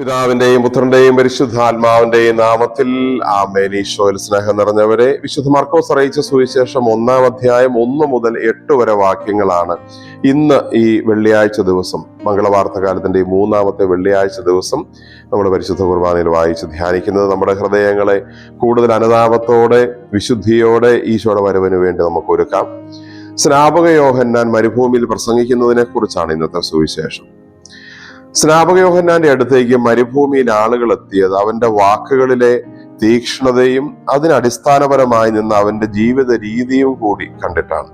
പിതാവിന്റെയും പുത്രന്റെയും പരിശുദ്ധാത്മാവിന്റെയും നാമത്തിൽ ആമേൻ. ഈശോയിൽ സ്നേഹം നിറഞ്ഞവരെ വിശുദ്ധ മാർക്കോസ് അറിയിച്ച സുവിശേഷം ഒന്നാം അധ്യായം ഒന്ന് മുതൽ എട്ട് വരെ വാക്യങ്ങളാണ്. ഇന്ന് ഈ വെള്ളിയാഴ്ച ദിവസം മംഗളവാർത്ത കാലത്തിന്റെ ഈ മൂന്നാമത്തെ വെള്ളിയാഴ്ച ദിവസം നമ്മൾ പരിശുദ്ധ കുർബാനയിൽ വായിച്ച് ധ്യാനിക്കുന്നത് നമ്മുടെ ഹൃദയങ്ങളെ കൂടുതൽ അനുതാപത്തോടെ വിശുദ്ധിയോടെ ഈശോയുടെ വരവിന് വേണ്ടി നമുക്ക് ഒരുക്കാം. സ്നാപക യോഹന്നാൻ മരുഭൂമിയിൽ പ്രസംഗിക്കുന്നതിനെ കുറിച്ചാണ് ഇന്നത്തെ സുവിശേഷം. സ്നാപക യോഹന്നാന്റെ അടുത്തേക്ക് മരുഭൂമിയിൽ ആളുകൾ എത്തിയത് അവന്റെ വാക്കുകളിലെ തീക്ഷ്ണതയും അതിനടിസ്ഥാനപരമായി നിന്ന് അവന്റെ ജീവിത രീതിയും കൂടി കണ്ടിട്ടാണ്.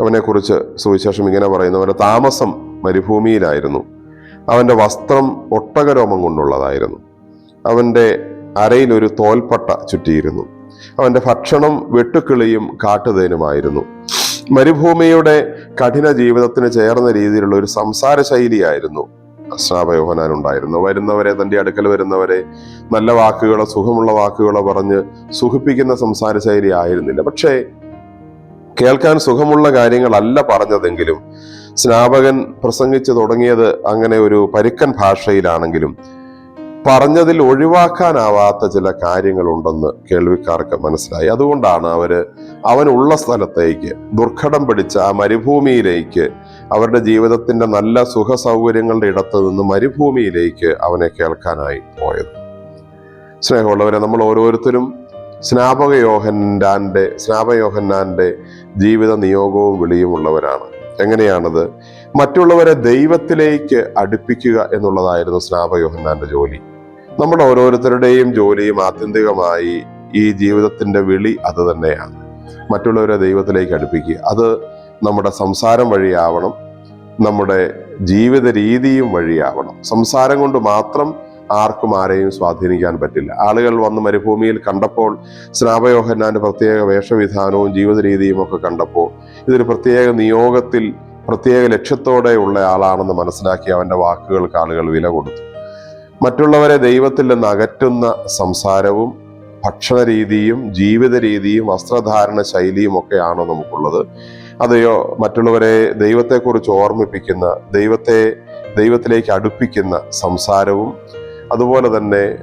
അവനെ കുറിച്ച് സുവിശേഷം ഇങ്ങനെ പറയുന്നു അവന്റെ താമസം മരുഭൂമിയിലായിരുന്നു. അവന്റെ വസ്ത്രം ഒട്ടകരോമം കൊണ്ടുള്ളതായിരുന്നു. അവന്റെ അരയിൽ ഒരു തോൽപ്പട്ട ചുറ്റിയിരുന്നു. അവന്റെ ഭക്ഷണം വെട്ടുക്കിളിയും കാട്ടുതേനുമായിരുന്നു. മരുഭൂമിയുടെ കഠിന ജീവിതത്തിന് ചേർന്ന രീതിയിലുള്ള ഒരു സംസാര ശൈലിയായിരുന്നു സ്നാപയോഹനാൻ ഉണ്ടായിരുന്നു. വരുന്നവരെ തന്റെ അടുക്കൽ വരുന്നവരെ നല്ല വാക്കുകളോ സുഖമുള്ള വാക്കുകളോ പറഞ്ഞ് സുഖിപ്പിക്കുന്ന സംസാര ശൈലി ആയിരുന്നില്ല. പക്ഷേ കേൾക്കാൻ സുഖമുള്ള കാര്യങ്ങളല്ല പറഞ്ഞതെങ്കിലും സ്നാപകൻ പ്രസംഗിച്ചു തുടങ്ങിയത് അങ്ങനെ ഒരു പരുക്കൻ ഭാഷയിലാണെങ്കിലും പറഞ്ഞതിൽ ഒഴിവാക്കാനാവാത്ത ചില കാര്യങ്ങളുണ്ടെന്ന് കേൾവിക്കാർക്ക് മനസ്സിലായി. അതുകൊണ്ടാണ് അവർ അവനുള്ള സ്ഥലത്തേക്ക് ദുർഘടം പിടിച്ച ആ മരുഭൂമിയിലേക്ക് അവരുടെ ജീവിതത്തിന്റെ നല്ല സുഖ സൗകര്യങ്ങളുടെ ഇടത്ത് നിന്ന് മരുഭൂമിയിലേക്ക് അവനെ കേൾക്കാനായി പോയത്. സ്നേഹമുള്ളവരെ നമ്മൾ ഓരോരുത്തരും സ്നാപക യോഹന്നാന്റെ സ്നാപയോഹന്നാന്റെ ജീവിത നിയോഗവും വിളിയുമുള്ളവരാണ് എങ്ങനെയാണത്? മറ്റുള്ളവരെ ദൈവത്തിലേക്ക് അടുപ്പിക്കുക എന്നുള്ളതായിരുന്നു സ്നാപയോഹന്നാന്റെ ജോലി. നമ്മൾ ഓരോരുത്തരുടെയും ജോലിയും ആത്യന്തികമായി ഈ ജീവിതത്തിന്റെ വിളി അത് തന്നെയാണ്. മറ്റുള്ളവരെ ദൈവത്തിലേക്ക് അടുപ്പിക്കുക. അത് നമ്മുടെ സംസാരം വഴിയാവണം. നമ്മുടെ ജീവിത രീതിയും വഴിയാവണം. സംസാരം കൊണ്ട് മാത്രം ആർക്കും ആരെയും സ്വാധീനിക്കാൻ പറ്റില്ല. ആളുകൾ വന്ന് മരുഭൂമിയിൽ കണ്ടപ്പോൾ സ്നാപയോഹന്നാന്റെ പ്രത്യേക വേഷവിധാനവും ജീവിത രീതിയും ഒക്കെ കണ്ടപ്പോൾ ഇതൊരു പ്രത്യേക നിയോഗത്തിൽ പ്രത്യേക ലക്ഷ്യത്തോടെ ഉള്ള ആളാണെന്ന് മനസ്സിലാക്കി അവന്റെ വാക്കുകൾക്ക് ആളുകൾ വില കൊടുത്തു. മറ്റുള്ളവരെ ദൈവത്തിൽ നിന്ന് അകറ്റുന്ന സംസാരവും ഭക്ഷണ രീതിയും ജീവിത രീതിയും വസ്ത്രധാരണ ശൈലിയും ഒക്കെയാണോ നമുക്കുള്ളത്. അതെയോ? മറ്റുള്ളവരെ ദൈവത്തെക്കുറിച്ച് ഓർമ്മിപ്പിക്കുന്ന ദൈവത്തെ ദൈവത്തിലേക്ക് അടുപ്പിക്കുന്ന സംസാരവും അതുപോലെ തന്നെ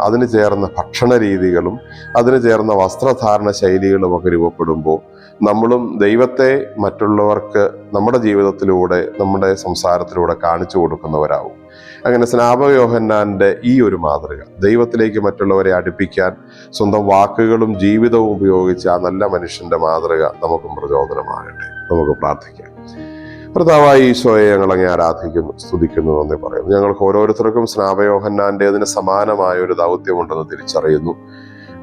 അതിന് ചേർന്ന ഭക്ഷണ രീതികളും അതിന് ചേർന്ന വസ്ത്രധാരണ ശൈലികളും ഒക്കെ രൂപപ്പെടുമ്പോൾ നമ്മളും ദൈവത്തെ മറ്റുള്ളവർക്ക് നമ്മുടെ ജീവിതത്തിലൂടെ നമ്മുടെ സംസാരത്തിലൂടെ കാണിച്ചു കൊടുക്കുന്നവരാവും. അങ്ങനെ സ്നാപകയോഹന്നാന്റെ ഈ ഒരു മാതൃക ദൈവത്തിലേക്ക് മറ്റുള്ളവരെ അടുപ്പിക്കാൻ സ്വന്തം വാക്കുകളും ജീവിതവും ഉപയോഗിച്ച് ആ നല്ല മനുഷ്യന്റെ മാതൃക നമുക്കും പ്രചോദനമാകട്ടെ. നമുക്ക് പ്രാർത്ഥിക്കാം. പ്രതാവായ ഈശോയെ ഞങ്ങൾ അങ്ങേ ആരാധിക്കുന്നു സ്തുതിക്കുന്നു എന്നേ പറയുന്നു. ഞങ്ങൾക്ക് ഓരോരുത്തർക്കും സ്നാപയോഹന്നാന്റെതിന് സമാനമായ ഒരു ദൗത്യമുണ്ടെന്ന് തിരിച്ചറിയുന്നു.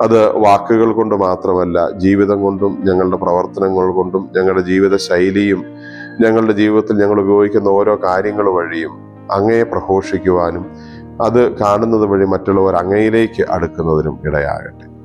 അത് വാക്കുകൾ കൊണ്ട് മാത്രമല്ല ജീവിതം കൊണ്ടും ഞങ്ങളുടെ പ്രവർത്തനങ്ങൾ കൊണ്ടും ഞങ്ങളുടെ ജീവിത ശൈലിയും ഞങ്ങളുടെ ജീവിതത്തിൽ ഞങ്ങൾ ഉപയോഗിക്കുന്ന ഓരോ കാര്യങ്ങൾ വഴിയും അങ്ങയെ പ്രഘോഷിക്കുവാനും അത് കാണുന്നത് വഴി മറ്റുള്ളവർ അങ്ങയിലേക്ക് അടുക്കുന്നതിനും ഇടയാകട്ടെ.